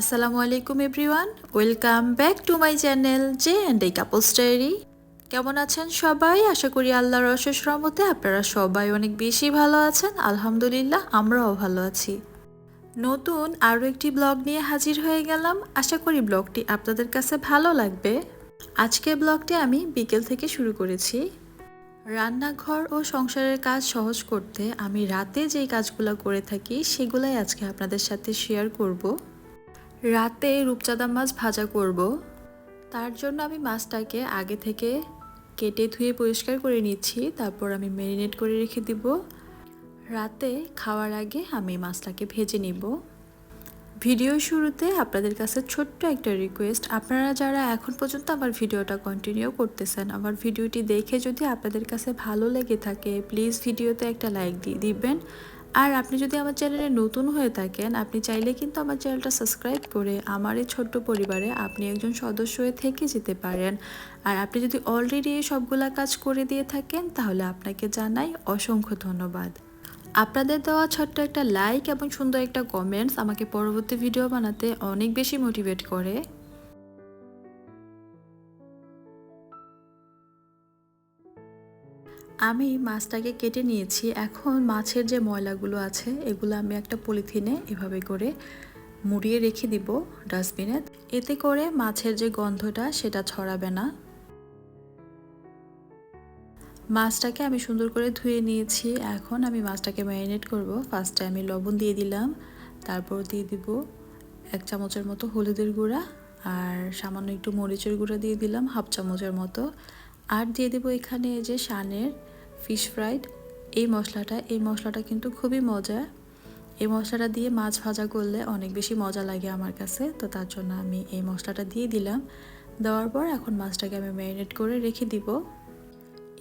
আসসালামু আলাইকুম everyone welcome back to my channel J and এই কাপলস ডায়েরি কেমন আছেন সবাই? আশা করি আল্লাহর অশেষ রহমতে আপনারা সবাই অনেক বেশি ভালো আছেন। আলহামদুলিল্লাহ, আমরাও ভালো আছি। নতুন আরও একটি ব্লগ নিয়ে হাজির হয়ে গেলাম। আশা করি ব্লগটি আপনাদের কাছে ভালো লাগবে। আজকের ব্লগটি আমি বিকেল থেকে শুরু করেছি। রান্নাঘর ও সংসারের কাজ সহজ করতে আমি রাতে যেই কাজগুলো করে থাকি, সেগুলাই আজকে আপনাদের সাথে শেয়ার করব। রাতে রূপচাঁদা মাছ ভাজা করব। তার জন্য আমি মাছটাকে আগে থেকে কেটে ধুয়ে পরিষ্কার করে নিচ্ছি, তারপর আমি ম্যারিনেট করে রেখে দিব। রাতে খাওয়ার আগে আমি মাছটাকে ভেজে নিব। ভিডিও শুরুতে আপনাদের কাছে ছোট্ট একটা রিকোয়েস্ট আপনারা যারা এখন পর্যন্ত আমার ভিডিওটা কন্টিনিউ করতেছেন, আমার ভিডিওটি দেখে যদি আপনাদের কাছে ভালো লেগে থাকে প্লিজ ভিডিওতে একটা লাইক দিয়ে দিবেন। আর আপনি যদি আমার চ্যানেলে নতুন হয়ে থাকেন, আপনি চাইলে কিন্তু আমার চ্যানেলটা সাবস্ক্রাইব করে আমার এই ছোট্ট পরিবারে আপনি একজন সদস্য হয়ে থেকে যেতে পারেন। আর আপনি যদি অলরেডি এই সবগুলা কাজ করে দিয়ে থাকেন, তাহলে আপনাকে জানাই অসংখ্য ধন্যবাদ। আপনাদের দেওয়া ছোট্ট একটা লাইক এবং সুন্দর একটা কমেন্টস আমাকে পরবর্তী ভিডিও বানাতে অনেক বেশি মোটিভেট করে। আমি মাছটাকে কেটে নিয়েছি। এখন মাছের যে ময়লাগুলো আছে, এগুলো আমি একটা পলিথিনে এভাবে করে মুড়িয়ে রেখে দিব ডাস্টবিনে। এতে করে মাছের যে গন্ধটা, সেটা ছড়াবে না। মাছটাকে আমি সুন্দর করে ধুয়ে নিয়েছি। এখন আমি মাছটাকে ম্যারিনেট করব। ফার্স্টে আমি লবণ দিয়ে দিলাম। তারপর দিয়ে দিব এক চামচের মতো হলুদের গুঁড়া আর সামান্য একটু মরিচের গুঁড়া দিয়ে দিলাম, হাফ চামচের মতো। আর দিয়ে দেবো এখানে যে শানের ফিশ ফ্রাইড, এই মশলাটা এই মশলাটা কিন্তু খুবই মজা এই মশলাটা দিয়ে মাছ ভাজা করলে অনেক বেশি মজা লাগে আমার কাছে, তো তার জন্য আমি এই মশলাটা দিয়ে দিলাম। দেওয়ার পর এখন মাছটাকে আমি ম্যারিনেট করে রেখে দিব।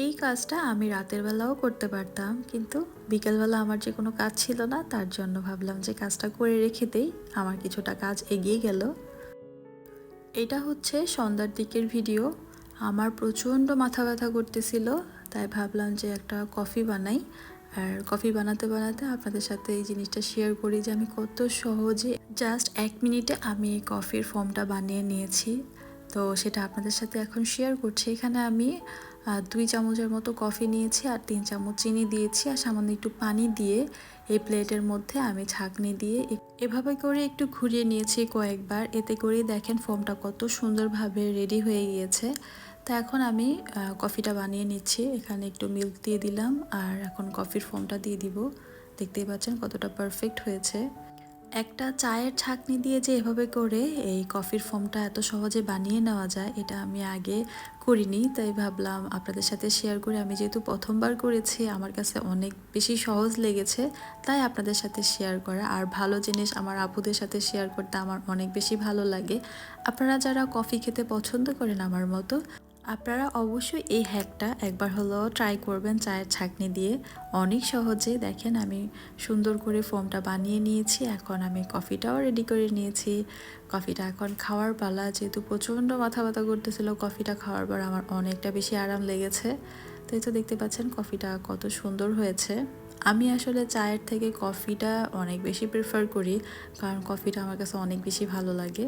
এই কাজটা আমি রাতের বেলাও করতে পারতাম, কিন্তু বিকেলবেলা আমার যে কোনো কাজ ছিল না, তার জন্য ভাবলাম যে কাজটা করে রেখে দেই, আমার কিছুটা কাজ এগিয়ে গেল। এটা হচ্ছে সন্ধ্যার দিকের ভিডিও। আমার প্রচণ্ড মাথা ব্যথা করতেছিল তাই ভাবলাম যে একটা কফি বানাই। আর কফি বানাতে বানাতে আপনাদের সাথে এই জিনিসটা শেয়ার করি যে আমি কত সহজে জাস্ট এক মিনিটে আমি এই কফির ফর্মটা বানিয়ে নিয়েছি। তো সেটা আপনাদের সাথে এখন শেয়ার করছি। এখানে আমি দুই চামচের মতো কফি নিয়েছি আর তিন চামচ চিনি দিয়েছি। আর সামান্য একটু পানি দিয়ে এই প্লেটের মধ্যে আমি ছাঁকনি দিয়ে এভাবে করে একটু ঘুরিয়ে নিয়েছি কয়েকবার। এতে করেই দেখেন ফর্মটা কত সুন্দরভাবে রেডি হয়ে গিয়েছে। তো এখন আমি কফিটা বানিয়ে নিচ্ছি। এখানে একটু মিল্ক দিয়ে দিলাম আর এখন কফির ফোমটা দিয়ে দিব। দেখতেই পাচ্ছেন কতটা পারফেক্ট হয়েছে। একটা চায়ের ছাকনি দিয়ে যে এভাবে করে এই কফির ফোমটা এত সহজে বানিয়ে নেওয়া যায়, এটা আমি আগে করিনি। তাই ভাবলাম আপনাদের সাথে শেয়ার করে, আমি যেহেতু প্রথমবার করেছি, আমার কাছে অনেক বেশি সহজ লেগেছে, তাই আপনাদের সাথে শেয়ার করা। আর ভালো জিনিস আমার আপুদের সাথে শেয়ার করতে আমার অনেক বেশি ভালো লাগে। আপনারা যারা কফি খেতে পছন্দ করেন আমার মতো আপনারা অবশ্যই এই হ্যাকটা একবার হলেও ট্রাই করবেন চায়ের ছাকনি দিয়ে। অনেক সহজে দেখেন আমি সুন্দর করে ফোমটা বানিয়ে নিয়েছি, এখন আমি কফিটাও রেডি করে নিয়েছি। কফিটা এখন খাওয়ার পালা, যেহেতু প্রচণ্ড মাথা ব্যথা করতেছিল, কফিটা খাওয়ার পর আমার অনেকটা বেশি আরাম লেগেছে। তো এই তো দেখতে পাচ্ছেন কফিটা কত সুন্দর হয়েছে। আমি আসলে চায়ের থেকে কফিটা অনেক বেশি প্রেফার করি, কারণ কফিটা আমার কাছে অনেক বেশি ভালো লাগে।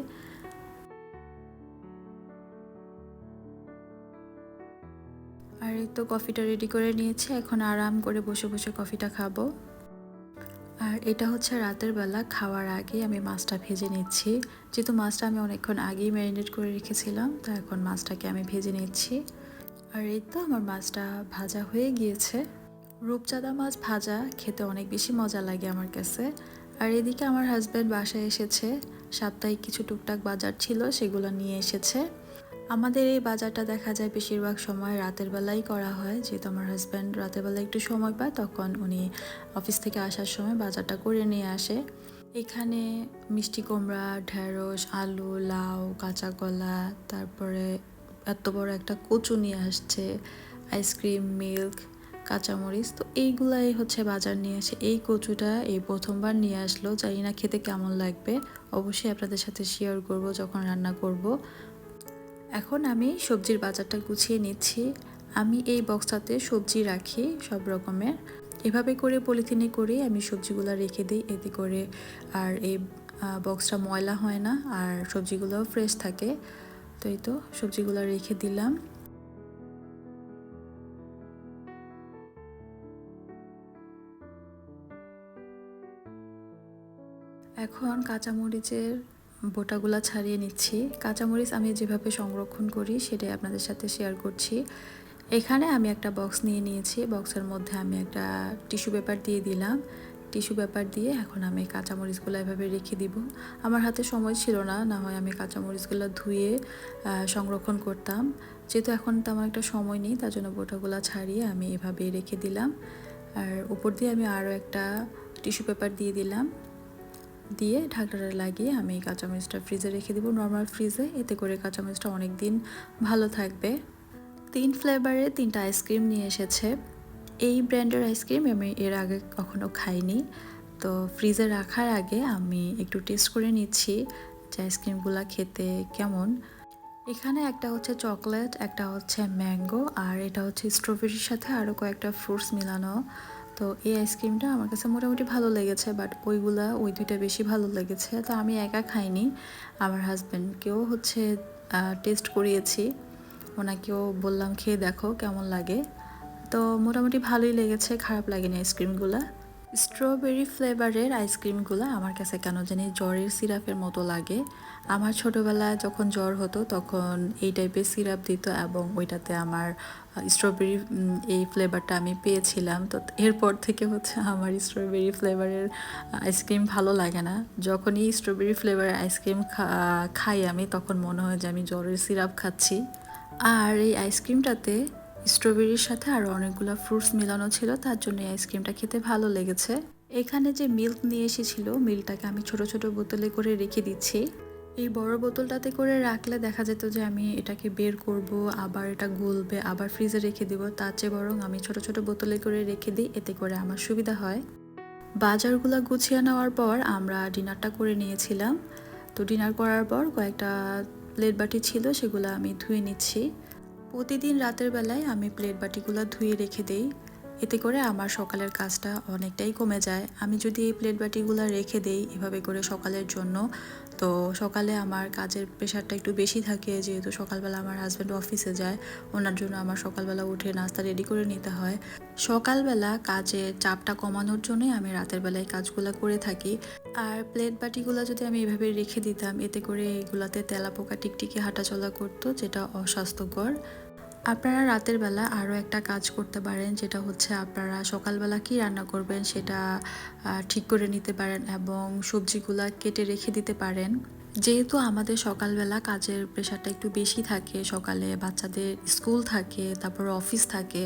আর এই তো কফিটা রেডি করে নিয়েছি। এখন আরাম করে বসে বসে কফিটা খাব। আর এটা হচ্ছে রাতের বেলা, খাওয়ার আগে আমি মাছটা ভেজে নিচ্ছি। যেহেতু মাছটা আমি অনেকক্ষণ আগেই ম্যারিনেট করে রেখেছিলাম, তো এখন মাছটাকে আমি ভেজে নিচ্ছি। আর এই তো আমার মাছটা ভাজা হয়ে গিয়েছে। রূপচাঁদা মাছ ভাজা খেতে অনেক বেশি মজা লাগে আমার কাছে। আর এদিকে আমার হাজব্যান্ড বাসায় এসেছে। সাপ্তাহিক কিছু টুকটাক বাজার ছিল, সেগুলো নিয়ে এসেছে। আমাদের এই বাজারটা দেখা যায় বেশিরভাগ সময় রাতের বেলাই করা হয়। যেহেতু আমার হাজব্যান্ড রাতের বেলা একটু সময় পায়, তখন উনি অফিস থেকে আসার সময় বাজারটা করে নিয়ে আসে। এখানে মিষ্টি কুমড়া, ঢেঁড়স, আলু, লাউ, কাঁচা কলা, তারপরে এত বড় একটা কচু নিয়ে আসছে আইসক্রিম মিল্ক কাঁচামরিচ। তো এইগুলাই হচ্ছে বাজার নিয়ে আসে এই কচুটা এই প্রথমবার নিয়ে আসলো। জানি না খেতে কেমন লাগবে। অবশ্যই আপনাদের সাথে শেয়ার করব যখন রান্না করব। এখন আমি সবজির বাজারটা গুছিয়ে নিচ্ছি। আমি এই বক্সটাতে সবজি রাখি সব রকমের। এভাবে করে পলিথিনে করে আমি সবজিগুলো রেখে দিই এতে করে আর এই বক্সটা ময়লা হয় না আর সবজিগুলোও ফ্রেশ থাকে। তো এই তো সবজিগুলো রেখে দিলাম। এখন কাঁচামরিচের বোটাগুলা ছাড়িয়ে নিচ্ছি। কাঁচামরিচ আমি যেভাবে সংরক্ষণ করি সেটাই আপনাদের সাথে শেয়ার করছি। এখানে আমি একটা বক্স নিয়ে নিয়েছি। বক্সের মধ্যে আমি একটা টিস্যু পেপার দিয়ে দিলাম। টিস্যু পেপার দিয়ে এখন আমি কাঁচামরিচগুলো এভাবে রেখে দিব। আমার হাতে সময় ছিল না না হয় আমি কাঁচামরিচগুলো ধুয়ে সংরক্ষণ করতাম। যেহেতু এখন তেমন একটা সময় নেই, তার জন্য বোটাগুলো ছাড়িয়ে আমি এভাবে রেখে দিলাম। আর উপর দিয়ে আমি আরও একটা টিস্যু পেপার দিয়ে দিলাম। দিয়ে ঢাকনাটা লাগিয়ে আমি কাঁচামরিচটা ফ্রিজে রেখে দিব। নর্মাল ফ্রিজে এতে করে কাঁচামরিচটা অনেক দিন ভালো থাকবে। তিন ফ্লেভারে তিনটা আইসক্রিম নিয়ে এসেছে। এই ব্র্যান্ডের আইসক্রিম আমি এর আগে কখনো খাইনি। তো ফ্রিজে রাখার আগে আমি একটু টেস্ট করে নিচ্ছি যে আইসক্রিমগুলো খেতে কেমন। এখানে একটা হচ্ছে চকলেট একটা হচ্ছে ম্যাঙ্গো আর এটা হচ্ছে স্ট্রবেরির সাথে আরও কয়েকটা ফ্রুটস মিলানো। তো এই আইসক্রিমটা আমার কাছে মোটামুটি ভালো লেগেছে বাট ওইগুলা, ওই দুইটা বেশি ভালো লেগেছে। তো আমি একা খাইনি। আমার হাজব্যান্ডকেও হচ্ছে টেস্ট করিয়েছি। ওনাকেও বললাম, খেয়ে দেখো কেমন লাগে। তো মোটামুটি ভালোই লেগেছে, খারাপ লাগেনি আইসক্রিমগুলো। স্ট্রবেরি ফ্লেভারের আইসক্রিমগুলো আমার কাছে কেন জানি জ্বরের সিরাপের মতো লাগে। আমার ছোটোবেলায় যখন জ্বর হতো তখন এই টাইপের সিরাপ দিত এবং ওইটাতে আমার স্ট্রবেরি এই ফ্লেভারটা আমি পেয়েছিলাম। তো এরপর থেকে হচ্ছে আমার স্ট্রবেরি ফ্লেভারের আইসক্রিম ভালো লাগে না। যখনই স্ট্রবেরি ফ্লেভারের আইসক্রিম খাই আমি তখন মনে হয় যে আমি জ্বরের সিরাপ খাচ্ছি। আর এই আইসক্রিমটাতে স্ট্রবেরির সাথে আরও অনেকগুলো ফ্রুটস মেলানো ছিল, তার জন্য এই আইসক্রিমটা খেতে ভালো লেগেছে। এখানে যে মিল্ক নিয়ে এসেছিল, মিল্কটাকে আমি ছোট ছোট বোতলে করে রেখে দিচ্ছি। এই বড় বোতলটাতে করে রাখলে দেখা যেত যে আমি এটাকে বের করব, আবার এটা গলবে, আবার ফ্রিজে রেখে দিব। তার চেয়ে বরং আমি ছোট ছোট বোতলে করে রেখে দিই, এতে করে আমার সুবিধা হয়। বাজারগুলো গুছিয়ে নেওয়ার পর আমরা ডিনারটা করে নিয়েছিলাম। তো ডিনার করার পর কয়েকটা প্লেট বাটি ছিল, সেগুলো আমি ধুয়ে নিচ্ছি। প্রতিদিন রাতের বেলায় আমি প্লেট বাটিগুলো ধুয়ে রেখে দেই। এতে করে আমার সকালের কাজটা অনেকটাই কমে যায়। আমি যদি এই প্লেট বাটিগুলো রেখে দেই এভাবে করে সকালের জন্য, তো সকালে আমার কাজের প্রেশারটা একটু বেশি থাকে যেহেতু সকালবেলা আমার হাজব্যান্ড অফিসে যায়, ওনার জন্য আমার সকালবেলা উঠে নাস্তা রেডি করে নিতে হয়। সকালবেলা কাজের চাপটা কমানোর জন্যই আমি রাতের বেলায় কাজগুলো করে থাকি। আর প্লেট বাটিগুলো যদি আমি এভাবে রেখে দিতাম, এতে করে এগুলাতে তেলাপোকা টিকটিকি হাঁটাচলা করতো, যেটা অস্বাস্থ্যকর। আপনারা রাতের বেলা আরও একটা কাজ করতে পারেন, যেটা হচ্ছে আপনারা সকালবেলা কি রান্না করবেন সেটা ঠিক করে নিতে পারেন এবং সবজিগুলা কেটে রেখে দিতে পারেন। যেহেতু আমাদের সকালবেলা কাজের প্রেশারটা একটু বেশি থাকে, সকালে বাচ্চাদের স্কুল থাকে, তারপর অফিস থাকে,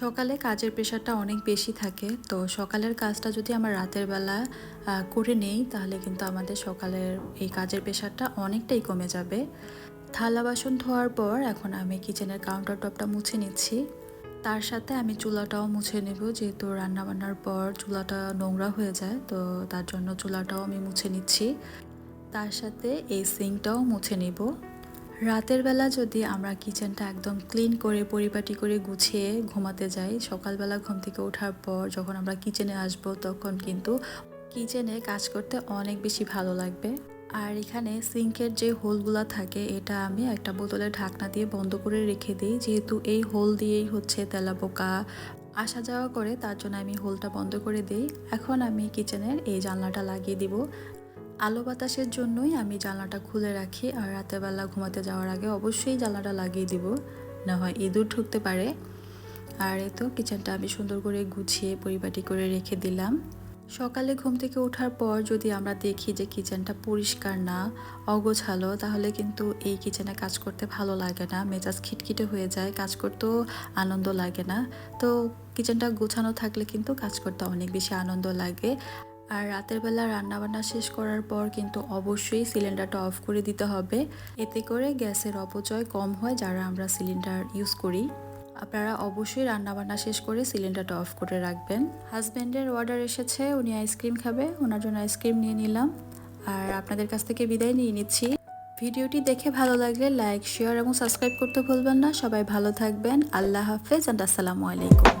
সকালে কাজের প্রেশারটা অনেক বেশি থাকে। তো সকালের কাজটা যদি আমরা রাতের বেলা করে নেই, তাহলে কিন্তু আমাদের সকালের এই কাজের প্রেশারটা অনেকটাই কমে যাবে। থালা বাসন ধোয়ার পর এখন আমি কিচেনের কাউন্টার টপটা মুছে নিচ্ছি। তার সাথে আমি চুলাটাও মুছে নেব, যেহেতু রান্নাবান্নার পর চুলাটা নোংরা হয়ে যায়, তো তার জন্য চুলাটাও আমি মুছে নিচ্ছি। তার সাথে এই সিঙ্কটাও মুছে নেব। রাতের বেলা যদি আমরা কিচেনটা একদম ক্লিন করে, পরিপাটি করে গুছিয়ে ঘুমাতে যাই, সকালবেলা ঘুম থেকে ওঠার পর যখন আমরা কিচেনে আসব, তখন কিন্তু কিচেনে কাজ করতে অনেক বেশি ভালো লাগবে। আর এখানে সিঙ্কের যে হোলগুলো থাকে, এটা আমি একটা বোতলের ঢাকনা দিয়ে বন্ধ করে রেখে দিই। যেহেতু এই হোল দিয়েই হচ্ছে তেলাপোকা আসা যাওয়া করে, তার জন্য আমি হোলটা বন্ধ করে দিই। এখন আমি কিচেনের এই জানলাটা লাগিয়ে দিব। আলো বাতাসের জন্যই আমি জানলাটা খুলে রাখি আর রাতেরবেলা ঘুমাতে যাওয়ার আগে অবশ্যই জানলাটা লাগিয়ে দিব, না হয় ইঁদুর ঢুকতে পারে। আর এ তো, কিচেনটা আমি সুন্দর করে গুছিয়ে পরিপাটি করে রেখে দিলাম। সকালে ঘুম থেকে ওঠার পর যদি আমরা দেখি যে কিচেনটা পরিষ্কার না, অগোছালো, তাহলে কিন্তু এই কিচেনে কাজ করতে ভালো লাগে না। মেজাজ খিটখিটে হয়ে যায়, কাজ করতেও আনন্দ লাগে না। তো কিচেনটা গোছানো থাকলে কিন্তু কাজ করতে অনেক বেশি আনন্দ লাগে। আর রাতের বেলা রান্নাবান্না শেষ করার পর কিন্তু অবশ্যই সিলিন্ডারটা অফ করে দিতে হবে। এতে করে গ্যাসের অপচয় কম হয়, যারা আমরা সিলিন্ডার ইউজ করি। আপনারা অবশ্যই রান্নাবান্না শেষ করে সিলিন্ডারটা অফ করে রাখবেন। হাজব্যান্ডের অর্ডার এসেছে, উনি আইসক্রিম খাবে, ওনার জন্য আইসক্রিম নিয়ে নিলাম। আর আপনাদের কাছ থেকে বিদায় নিয়ে নিচ্ছি। ভিডিওটি দেখে ভালো লাগলে লাইক শেয়ার এবং সাবস্ক্রাইব করতে ভুলবেন না। সবাই ভালো থাকবেন, আল্লাহ হাফেজ অ্যান্ড আসসালামু আলাইকুম।